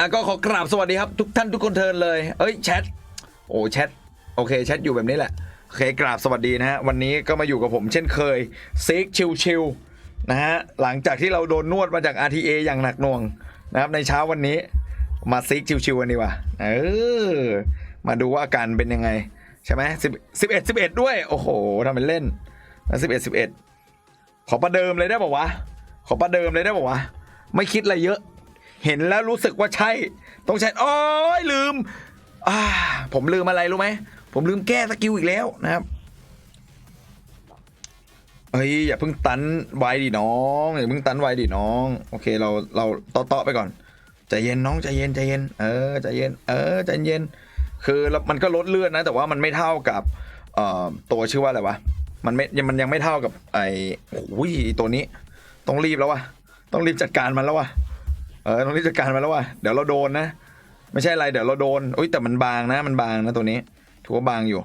อะก็ขอกราบสวัสดีครับทุกท่านทุกคนเทินเลยเอ้ยแชทโอ้แชทโอเคแชทอยู่แบบนี้แหละโอเคกราบสวัสดีนะฮะวันนี้ก็มาอยู่กับผมเช่นเคยซิกชิวชิวนะฮะหลังจากที่เราโดนนวดมาจาก RTA อย่างหนักหน่วงนะครับในเช้าวันนี้มาซิกชิวๆกันดีกว่า เออ มาดูว่าอาการเป็นยังไง ใช่ไหมสิบสิบเอ็ดสิบเอ็ดด้วย โอ้โหทำเป็นเล่นนะสิบเอ็ดสิบเอ็ดขอประเดิมเลยได้ป่าวะ ขอประเดิมเลยได้ป่าวะ ไม่คิดอะไรเยอะ เห็นแล้วรู้สึกว่าใช่ ต้องใช่โอ้ยลืมอ่าผมลืมอะไรรู้ไหม ผมลืมแก้สกิลอีกแล้วนะครับเฮ้ยอย่าเพิ่งตันไวดิน้องอย่าเพิ่งตันไวดิน้อง โอเคเราเราต่อต่อไปก่อนใจเย็นน้องใจเย็นใจเย็น เออใจเย็น เออใจเย็น คือแล้วมันก็ลดเลือดนะ แต่ว่ามันไม่เท่ากับเอ่อตัวชื่อว่าอะไรวะมันไม่ยังมันยังไม่เท่ากับไอ้โอ้ยตัวนี้ ต้องรีบแล้ววะต้องรีบจัดการมันแล้ววะ เออต้องรีบจัดการมันแล้วว่ะเดี๋ยวเราโดนนะ ไม่ใช่อะไรเดี๋ยวเราโดนอุ้ยแต่มันบางนะ มันบางนะตัวนี้ถือว่าบางอยู่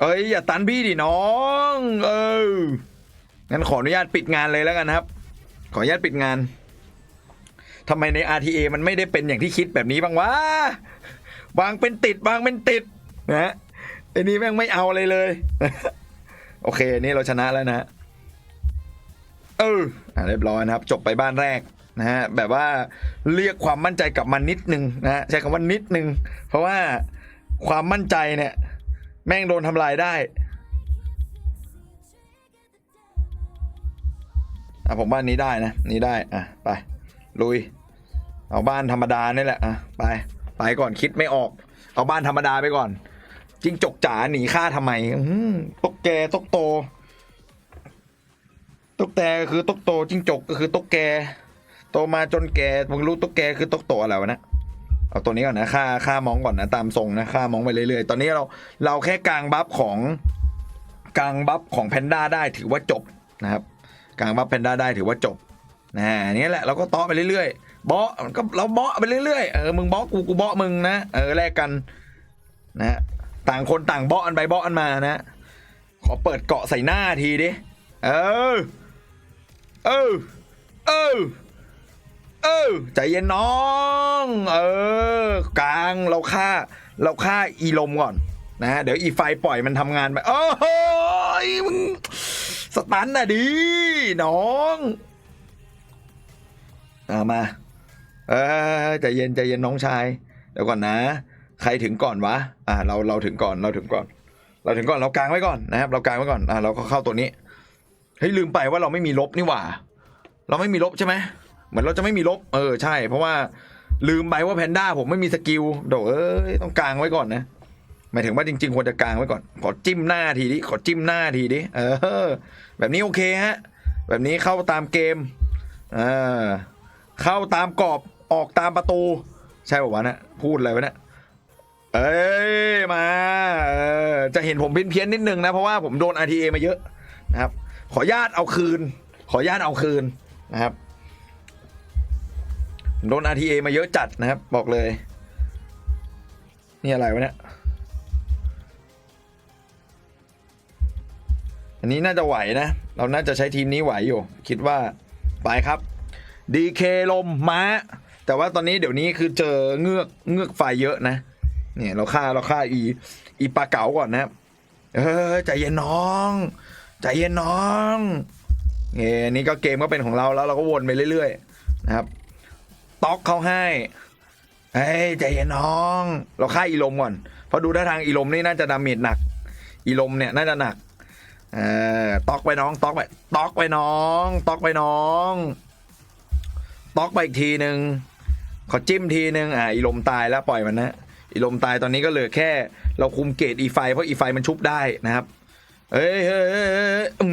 เอ้ยอย่าตันพี่ดิน้อง เอองั้นขออนุญาตปิดงานเลยแล้วกันครับ ขออนุญาตปิดงานทำไมใน RTA มันไม่ได้เป็นอย่างที่คิดแบบนี้บ้างวะวางเป็นติดวางเป็นติดนะไอ้นี่แม่งไม่เอาอะไรเลย โอเคนี่เราชนะแล้วนะเอออเรียบร้อยนะครับ จบไปบ้านแรก นะฮะแบบว่าเรียกความมั่นใจกลับมานิดนึงนะฮะใช้คำว่านิดนึง เพราะว่าความมั่นใจเนี่ย แม่งโดนทำลายได้อะผมบ้านนี้ได้นะนี้ได้อะไปลุย เอาบ้านธรรมดานี่แหละอะไปไปก่อนคิดไม่ออก เอาบ้านธรรมดาไปก่อนจิงจกจ๋าหนีฆ่าทำไมอืตกแกตกโตตกแตก็คือตกโตจิงจกก็คือตกแก โตมาจนแกมึงรู้ตกแกคือตกโตอะไรวะนะเอาตัวนี้ก่อนนะค่าค่ามองก่อนนะตามทรงนะค่ามองไปเรื่อยๆ ตอนนี้เราเราแค่กลางบัฟของกลางบัฟของแพนด้าได้ถือว่าจบนะครับกลางบัฟแพนด้าได้ถือว่าจบนะนี่แหละเราก็ตาะไปเรื่อยๆเบาะมันก็เราเบาะไปเรื่อยๆเออมึงเบาะกูกูเบาะมึงนะเออแลกกันนะฮะต่างคนต่างเบาะอันไปเบาะอันมานะ ขอเปิดเกาะใส่หน้าทีดิเออเออเออ เออใจเย็นน้อง เออ กลางเราฆ่า เราฆ่าอีลมก่อนนะเดี๋ยวอีไฟปล่อยมันทำงานไปโอ้โหยมึงสตันน่ะดี น้องเอามา เออใจเย็นใจเย็นน้องชาย เดี๋ยวก่อนนะ ใครถึงก่อนวะ อ่า เราเราถึงก่อนเราถึงก่อน เราถึงก่อนเรากางไว้ก่อนนะครับ เรากางไว้ก่อนอ่าเราก็เข้าตัวนี้เฮ้ยลืมไปว่าเราไม่มีลบนี่หว่า เราไม่มีลบใช่ไหม เหมือนเราจะไม่มีลบ เออใช่ เพราะว่าลืมไปว่าแพนด้าผมไม่มีสกิลโดเอ้ยต้องกางไว้ก่อนนะหมายถึงว่าจริง ๆ ควรจะกางไว้ก่อน ขอจิ้มหน้าทีดิขอจิ้มหน้าทีดิเออ แบบนี้โอเคฮะ แบบนี้เข้าตามเกมเออเข้าตามกรอบออกตามประตู ใช่ป่าวะนะพูดอะไรวะเนี่ยเอ้ยมาเออจะเห็นผมเพี้ยนๆนิดนึงนะ เพราะว่าผมโดน RTA มาเยอะนะครับ ขอญาตเอาคืน ขอญาตเอาคืนนะครับ โดน RTA มาเยอะจัดนะครับ บอกเลย นี่อะไรวะเนี่ย อันนี้น่าจะไหวนะ เราน่าจะใช้ทีมนี้ไหวอยู่ คิดว่า ไปครับ DK ลมม้า แต่ว่าตอนนี้เดี๋ยวนี้คือเจอเงือกเงือกไฟเยอะนะ เนี่ยเราฆ่าเราฆ่าอีอีปลาเก๋าก่อนนะครับเออใจเย็นน้อง ใจเย็นน้องเงี้ยนี่ก็เกมก็เป็นของเราแล้วเราก็วนไปเรื่อยๆ นะครับ ต๊อกเขาให้เฮ้ยใจเย็นน้อง เราฆ่าอีลมก่อนเพราะดูท่าทางอีลมนี่น่าจะดาเมจหนัก อีลมเนี่ยน่าจะหนักเออต๊อกไปน้องต๊อกไปต๊อกไปน้องต๊อกไปน้องต๊อกไปอีกทีหนึ่งขอจิ้มทีหนึ่งอ่าอีลมตายแล้วปล่อยมันนะอีลมตายตอนนี้ก็เหลือแค่ เราคุมเกตอีไฟเพราะอีไฟมันชุบได้นะครับเฮ้ยเฮ้ยเฮ้ยเฮ้ยอื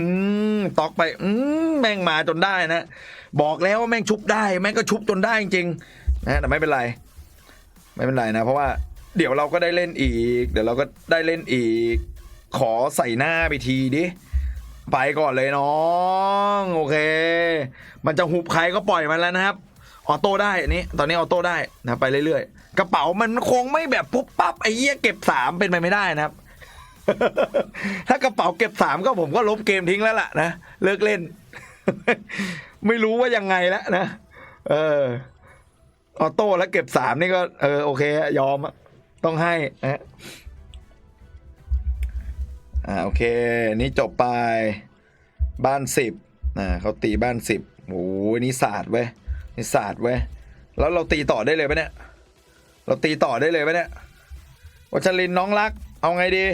มตอกไป อืมแม่งมาจนได้นะ บอกแล้วว่าแม่งชุบได้แม่งก็ชุบจนได้จริงๆนะแต่ไม่เป็นไร ไม่เป็นไรนะ เพราะว่าเดี๋ยวเราก็ได้เล่นอีก เดี๋ยวเราก็ได้เล่นอีก ขอใส่หน้าไปทีดิไปก่อนเลยน้องโอเค มันจะหุบใครก็ปล่อยมันแล้วนะครับออโต้ได้อันนี้ ตอนนี้ออโต้ได้นะไปเรื่อยๆ กระเป๋ามันคงไม่แบบปุ๊บปั๊บไอ้เหี้ยเก็บสามเป็นไปไม่ได้นะครับ ถ้ากระเป๋าเก็บสามก็ผมก็ลบเกมทิ้งแล้วล่ะนะเลิกเล่น ไม่รู้ว่ายังไงแล้วนะ เออ ออโต้แล้วเก็บสามนี่ก็ เออ โอเค ยอม ต้องให้นะอ่า โอเค นี่จบไป บ้านสิบอ่าเขาตีบ้านสิบโอ้ยนี่ศาสตร์เว้ย นี่ศาสตร์เว้ย แล้วเราตีต่อได้เลยปะเนี่ย เราตีต่อได้เลยปะเนี่ยวัชรินน้องรัก เอาไงดี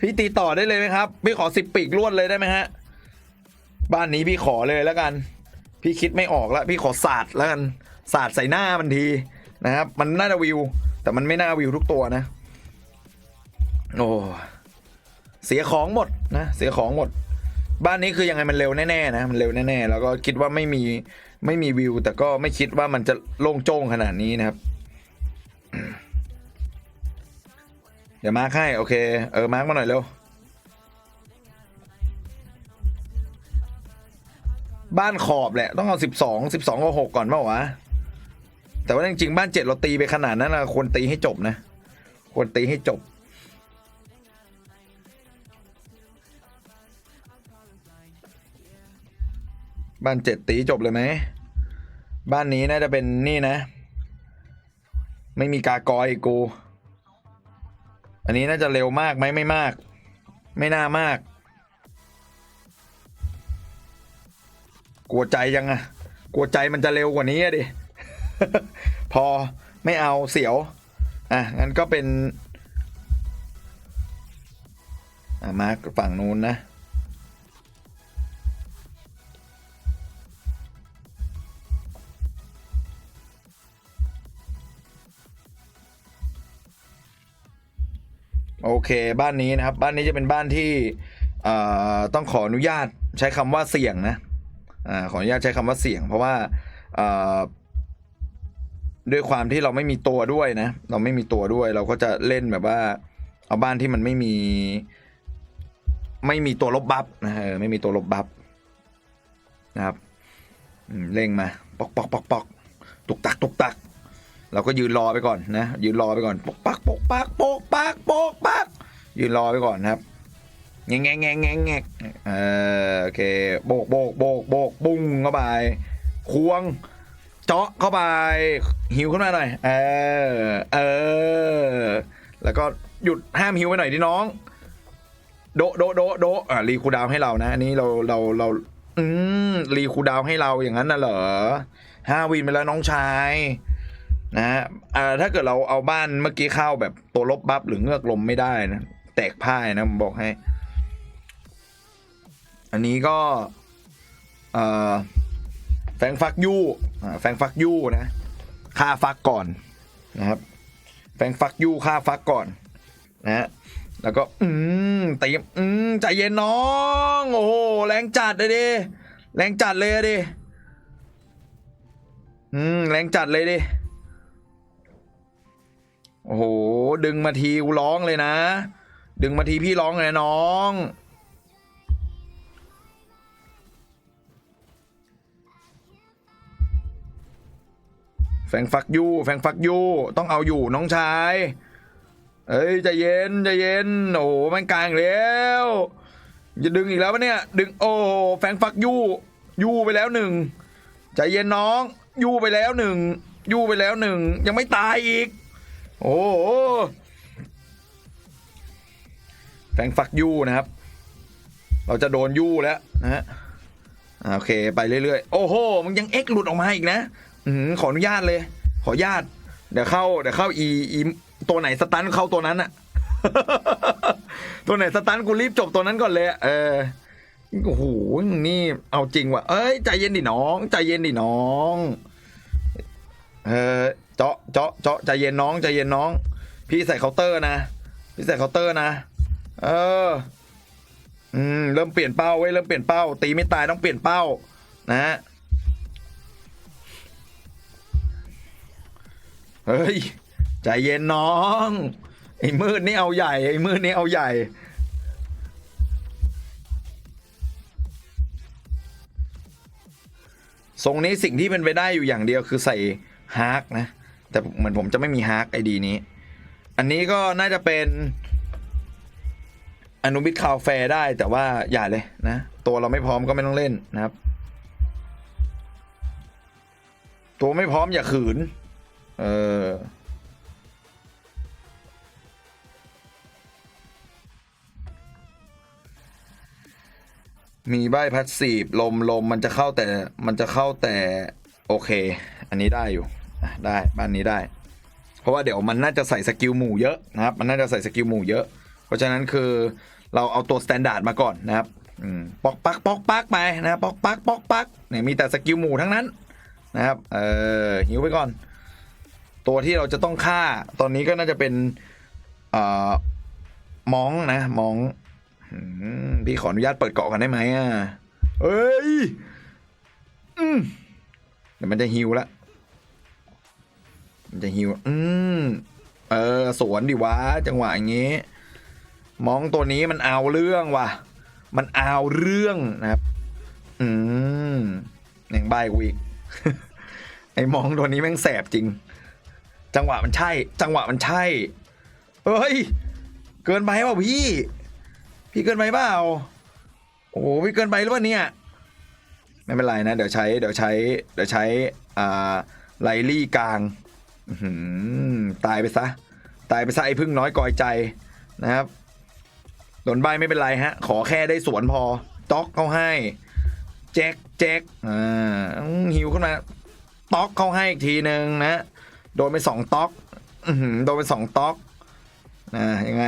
พี่ตีต่อได้เลยไหมครับ พี่ขอสิบปีกรวดเลยได้ไหมฮะ บ้านนี้พี่ขอเลยแล้วกัน พี่คิดไม่ออกแล้วพี่ขอศาสตร์แล้วกันศาสตร์ใส่หน้ามันทีนะครับ มันน่าจะวิว แต่มันไม่น่าวิวทุกตัวนะ โอ้เสียของหมดนะเสียของหมด บ้านนี้คือยังไงมันเร็วแน่ๆนะมันเร็วแน่ๆแล้วก็คิดว่าไม่มีไม่มีวิว แต่ก็ไม่คิดว่ามันจะโล่งโจ้งขนาดนี้นะครับเดี๋ยวมาร์คให้โอเค เออมาร์คมาหน่อยเร็ว บ้านขอบแหละ ต้องเอาสิบสองสิบสองกับหกก่อนเปล่าวะ แต่ว่าจริงๆบ้านเจ็ดเราตีไปขนาดนั้นนะควรตีให้จบนะ ควรตีให้จบ บ้านเจ็ดตีจบเลยไหม บ้านนี้น่าจะเป็นนี่นะ ไม่มีกากอยอีกู อันนี้น่าจะเร็วมากไหมไม่มาก ไม่น่ามาก กลัวใจยังอะกลัวใจมันจะเร็วกว่านี้อะดิ พอไม่เอาเสียว อะ งั้นก็เป็น อะ มาร์คฝั่งนู้นนะ โอเค บ้านนี้นะครับ บ้านนี้จะเป็นบ้านที่ต้องขออนุญาตใช้คำว่าเสี่ยงนะ อขออนุญาตใช้คำว่าเสี่ยง เพราะว่าด้วยความที่เราไม่มีตัวด้วยนะ เราไม่มีตัวด้วย เราก็จะเล่นแบบว่า เอาบ้านที่มันไม่มี ไม่มีตัวลบบัฟนะเออไม่มีตัวลบบัฟนะครับเร่งมา ปอกปอกปอกปอกตุกตักตุกตัก เราก็ยืนรอไปก่อนนะยืนรอไปก่อนปกปักปกปักปกปักปกปักยืนรอไปก่อนนะครับ แงงแงงแงงแงงแงงเออโอเคโบกโบกโบกโบกบุ้งเข้าไป ควง เจาะเข้าไป หิวขึ้นมาหน่อย เออ เออ แล้วก็หยุดห้ามหิวไปหน่อยดิน้อง โดโดโดโดอ่ารีคูดาวให้เรานะ อันนี้เราเราเรา อืมรีคูดาวให้เราอย่างนั้นน่ะเหรอห้าวินไปแล้วน้องชายนะฮะอ่าถ้าเกิดเราเอาบ้านเมื่อกี้เข้าแบบตัวลบบัฟหรือเงือกลมไม่ได้นะ แตกพ่ายนะผมบอกให้ อันนี้ก็แฟงฟักยู่แฟงฟักยูนะค่าฟักก่อนนะครับแฟงฟักยูค่าฟักก่อนนะฮะแล้วก็ อืมตีมอืมใจเย็นน้อง โอ้โห แรงจัดเลยดิ แรงจัดเลยอะดิ อืม แรงจัดเลยดิ โอ้โห ดึงมาทีกูร้องเลยนะ ดึงมาทีพี่ร้องเลยน้อง แฟงฟักยูแฟงฟักยูต้องเอาอยู่น้องชายเอ้ยใจเย็นใจเย็นโอ้โหแมันกลางแล้วจะดึงอีกแล้วปะเนี่ยดึงโอ้แฟงฟักยูยูไปแล้วหนึ่งใจเย็นน้องยูไปแล้วหนึ่งยูไปแล้วหนึ่งยังไม่ตายอีก โอ้โหแฟงฟักยูนะครับ เราจะโดนยูแล้วนะฮะโอเคไปเรื่อยๆ โอ้โหมันยังเอ็กหลุดออกมาอีกนะ อืมขออนุญาตเลย ขออนุญาต เดี๋ยวเข้า เดี๋ยวเข้าอีอีตัวไหนสตันเข้าตัวนั้นอะตัวไหนสตันกูรีบจบตัวนั้นก่อนเลย เออโอ้โหนี่เอาจริงว่ะ เอ้ยใจเย็นดิน้อง ใจเย็นดิน้อง เออเจาะเจาะเจาะใจเย็นน้องใจเย็นน้อง พี่ใส่เคาน์เตอร์นะพี่ใส่เคาน์เตอร์นะเออ อืมเริ่มเปลี่ยนเป้าเว้ยเริ่มเปลี่ยนเป้า ตีไม่ตายต้องเปลี่ยนเป้า นะฮะ เฮ้ย ใจเย็นน้อง ไอ้มืดนี่เอาใหญ่ ไอ้มืดนี่เอาใหญ่ทรงนี้สิ่งที่เป็นไปได้อยู่อย่างเดียวคือใส่ฮาร์กนะ แต่เหมือนผมจะไม่มีฮาร์กไอดีนี้ อันนี้ก็น่าจะเป็น อนุบิทคาวแฟได้แต่ว่าอย่าเลยนะ ตัวเราไม่พร้อมก็ไม่ต้องเล่นนะครับ ตัวไม่พร้อมอย่าขืน เออ มีใบพัดสีบลมลมมันจะเข้าแต่มันจะเข้าแต่ โอเค อันนี้ได้อยู่ได้บ้านนี้ได้ เพราะว่าเดี๋ยวมันน่าจะใส่สกิลหมู่เยอะนะครับ มันน่าจะใส่สกิลหมู่เยอะ เพราะฉะนั้นคือเราเอาตัวสแตนดาร์ดมาก่อนนะครับปอกปักปอกปักไปนะปอกปักปอกปักเนี่ยมีแต่สกิลหมู่ทั้งนั้นนะครับ เออหิวไปก่อน ตัวที่เราจะต้องฆ่า ตอนนี้ก็น่าจะเป็นเอ่อมองนะมองอมพี่ขออนุญาตเปิดเกาะกันได้ไหมอะเอ้ยเดี๋ยวมันจะหิวละ มันจะหิว อืม เออ สวนดิวะ จังหวะอย่างงี้ มองตัวนี้มันเอาเรื่องว่ะ มันเอาเรื่องนะครับ อืมยังใบกูอีก ไอ้มองตัวนี้แม่งแสบจริง จังหวะมันใช่ จังหวะมันใช่เฮ้ย เกินไปเปล่าพี่ พี่เกินไปเปล่าโอ้โหพี่เกินไปหรือเปล่าเนี่ยไม่เป็นไรนะ เดี๋ยวใช้เดี๋ยวใช้เดี๋ยวใช้อ่าไลลี่กลางตายไปซะ ตายไปซะไอ้พึ่งน้อยกอยใจนะครับโดนใบไม่เป็นไรฮะ ขอแค่ได้สวนพอต็อกเขาให้ แจ็คแจ็คอ่าหิวขึ้นมาต็อกเขาให้อีกทีหนึ่งนะ โดนไปสองต็อกโดนไปสองต็อกนะยังไง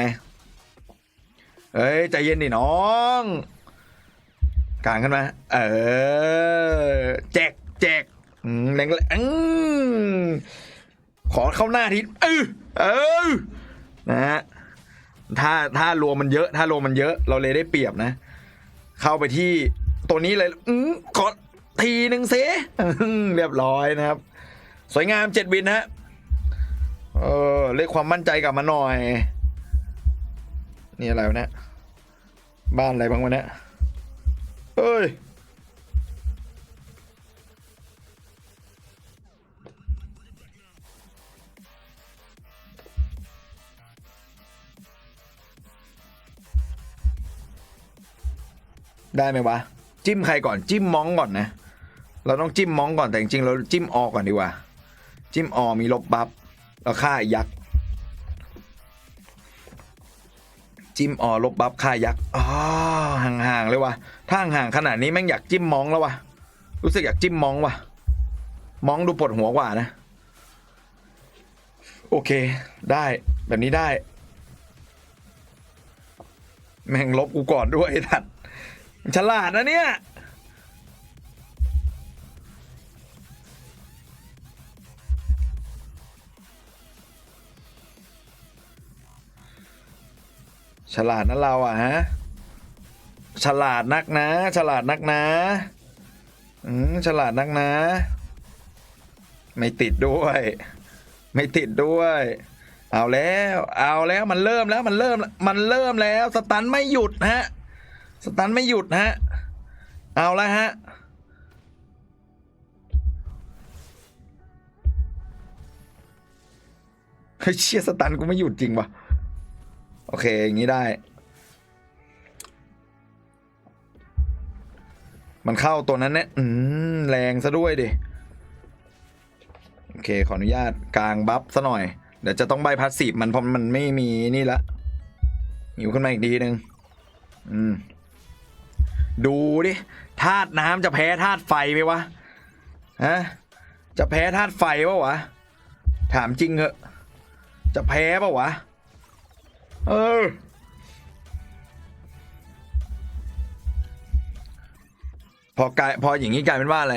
เอ้ยใจเย็นดิน้องกลางขึ้นมา เออ แจ็คแจ็คอืมแรงๆอืมขอเข้าหน้าทีเออเออนะฮะถ้าถ้ารวมมันเยอะ ถ้ารวมมันเยอะ เราเลยได้เปรียบนะ เข้าไปที่ตัวนี้เลยอืมกดทีหนึ่งเซเรียบร้อยนะครับ สวยงามเจ็ดวินฮะ เออเรียกความมั่นใจกลับมาหน่อย นี่อะไรวะเนี่ย บ้านอะไรบ้างวะเนี่ยเอ้ย ได้ไหมวะ จิ้มใครก่อน จิ้มมองก่อนนะ เราต้องจิ้มมองก่อนแต่จริงๆเราจิ้มออก่อนดีกว่า จิ้มออมีลบบัฟ เราฆ่ายักษ์จิ้มออลบบัฟฆ่ายักษ์อ๋อห่างๆเลยวะถ้าห่างขนาดนี้แม่งอยากจิ้มมองแล้ววะรู้สึกอยากจิ้มมองวะมองดูปวดหัวกว่านะ โอเค ได้แบบนี้ได้ แม่งลบกูก่อนด้วยทัดฉลาดนะเนี่ย ฉลาดนะเราอะฮะ ฉลาดนักนะ ฉลาดนักนะอืมฉลาดนักนะ ไม่ติดด้วย ไม่ติดด้วย เอาแล้ว เอาแล้วมันเริ่มแล้วมันเริ่มมันเริ่มแล้ว สตันไม่หยุดฮะ สตันไม่หยุดฮะ เอาละฮะเฮ้ยเชี่ยสตันกูไม่หยุดจริงวะ โอเค อย่างนี้ได้ มันเข้าตัวนั้นเนี่ยอืมแรงซะด้วยดิ โอเค ขออนุญาตกลางบัฟซะหน่อย เดี๋ยวจะต้องใบพัสซีฟมันเพราะมันไม่มีนี่ละหิวขึ้นมาอีกดีหนึ่งอืม ดูดิธาตุน้ำจะแพ้ธาตุไฟไหมวะ ฮะ จะแพ้ธาตุไฟปะวะ ถามจริงเหอะ จะแพ้ปะวะ เออพอกลายพออย่างนี้กลายเป็นว่าอะไร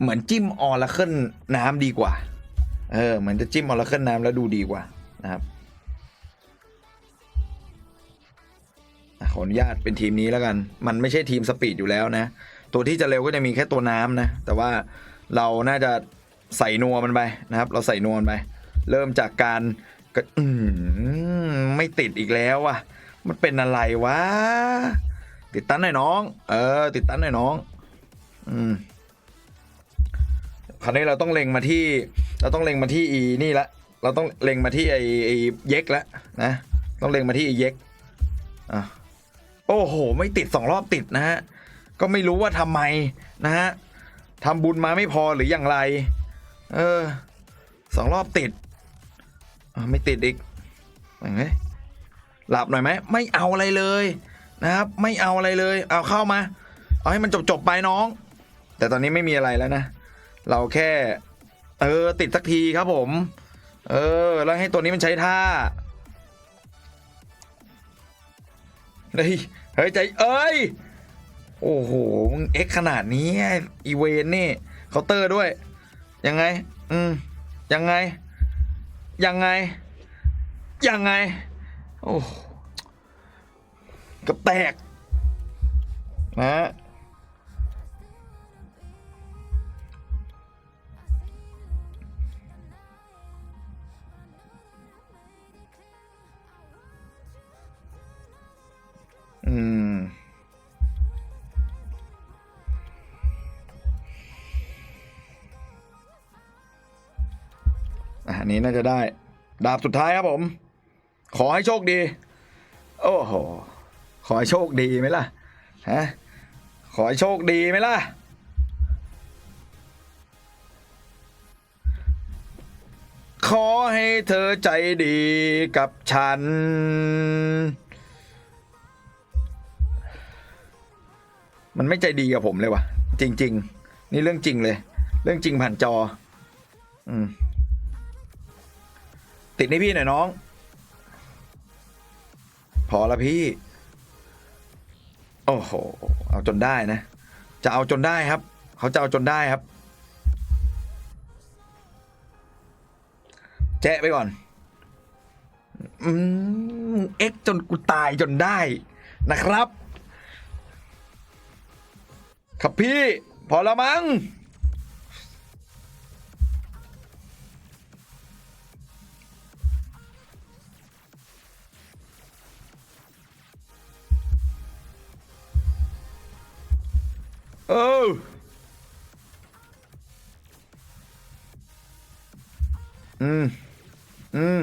เหมือนจิ้มออร์เคิลน้ำดีกว่า เออเหมือนจะจิ้มออร์เคิลน้ำแล้วดูดีกว่านะครับขออนุญาตเป็นทีมนี้แล้วกัน มันไม่ใช่ทีมสปีดอยู่แล้วนะ ตัวที่จะเร็วก็จะมีแค่ตัวน้ำนะ แต่ว่าเราน่าจะใส่นัวมันไปนะครับ เราใส่นัวมันไป เริ่มจากการ ก็อืมไม่ติดอีกแล้วอะ มันเป็นอะไรวะ ติดตั้นหน่อยน้อง เออ ติดตั้นหน่อยน้อง อืมคราวนี้เราต้องเล็งมาที่ เราต้องเล็งมาที่อีนี่ละ เราต้องเล็งมาที่ไอไอเย็กล้วนะ ต้องเล็งมาที่ไอเย็กอะโอ้โห ไม่ติดสองรอบติดนะฮะ ก็ไม่รู้ว่าทำไมนะฮะทำบุญมาไม่พอหรืออย่างไร เออสองรอบติด ไม่ติดอีกอยังไงหลับหน่อยไหมไม่เอาอะไรเลยนะครับ ไม่เอาอะไรเลย เอาเข้ามา เอาให้มันจบจบๆไปน้อง แต่ตอนนี้ไม่มีอะไรแล้วนะ เราแค่ เออ ติดสักทีครับผม เออ แล้วให้ตัวนี้มันใช้ท่าเฮ้ยเฮ้ยใจเอ้ย โอ้โหมึงเอ็กขนาดนี้ไอ้อีเวนนี่เคาน์เตอร์ด้วย ยังไง อืมยังไง ยังไง ยังไง โอ้กับแตกนะ อันนี้น่าจะได้ ดาบสุดท้ายครับผม ขอให้โชคดี โอ้โห ขอให้โชคดีไหมล่ะ ฮะ ขอให้โชคดีไหมล่ะ ขอให้เธอใจดีกับฉัน มันไม่ใจดีกับผมเลยว่ะ จริง ๆ นี่เรื่องจริงเลย เรื่องจริงผ่านจอ อืม ติดให้พี่หน่อยน้อง พอละพี่ โอ้โห เอาจนได้นะ จะเอาจนได้ครับ เขาจะเอาจนได้ครับ แจ๊ะไปก่อน อืม เอ็กจนกูตายจนได้นะครับ ครับพี่ พอละมั้ง เออ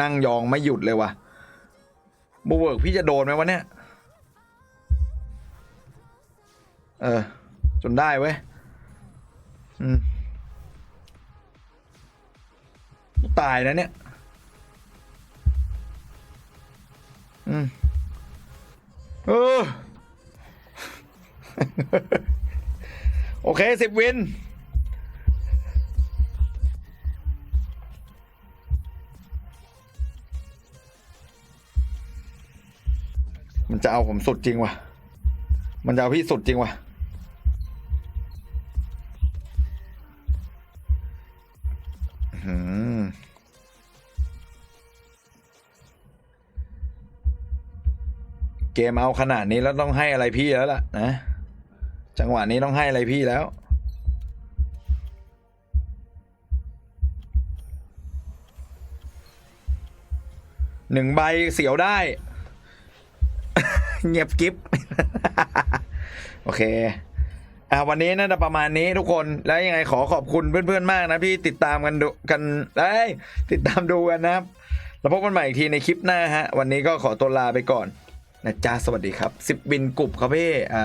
นั่งยองนั่งยองไม่หยุดเลยว่ะบูเวิร์กพี่จะโดนไหมวะเนี่ย เออ จนได้เว้ยอืมตายนะเนี่ย อืม เออ โอเคสิบวิน จะเอาผมสุดจริงว่ะ มันจะเอาพี่สุดจริงว่ะ อื้อหือเกมเอาขนาดนี้แล้วต้องให้อะไรพี่แล้วล่ะนะ จังหวะนี้ต้องให้อะไรพี่แล้ว หนึ่งใบเสียวได้ เงียบกิฟโอเคอ่าวันนี้น่าจะประมาณนี้ทุกคนแล้วยังไงขอขอบคุณเพื่อนๆมากนะพี่ติดตามกันดูกันได้ยติดตามดูกันนะครับแล้วพบกันใหม่อีกทีในคลิปหน้าฮะ วันนี้ก็ขอตัวลาไปก่อนนะจ๊ะสวัสดีครับสิบบินกรุบครับพี่อ่า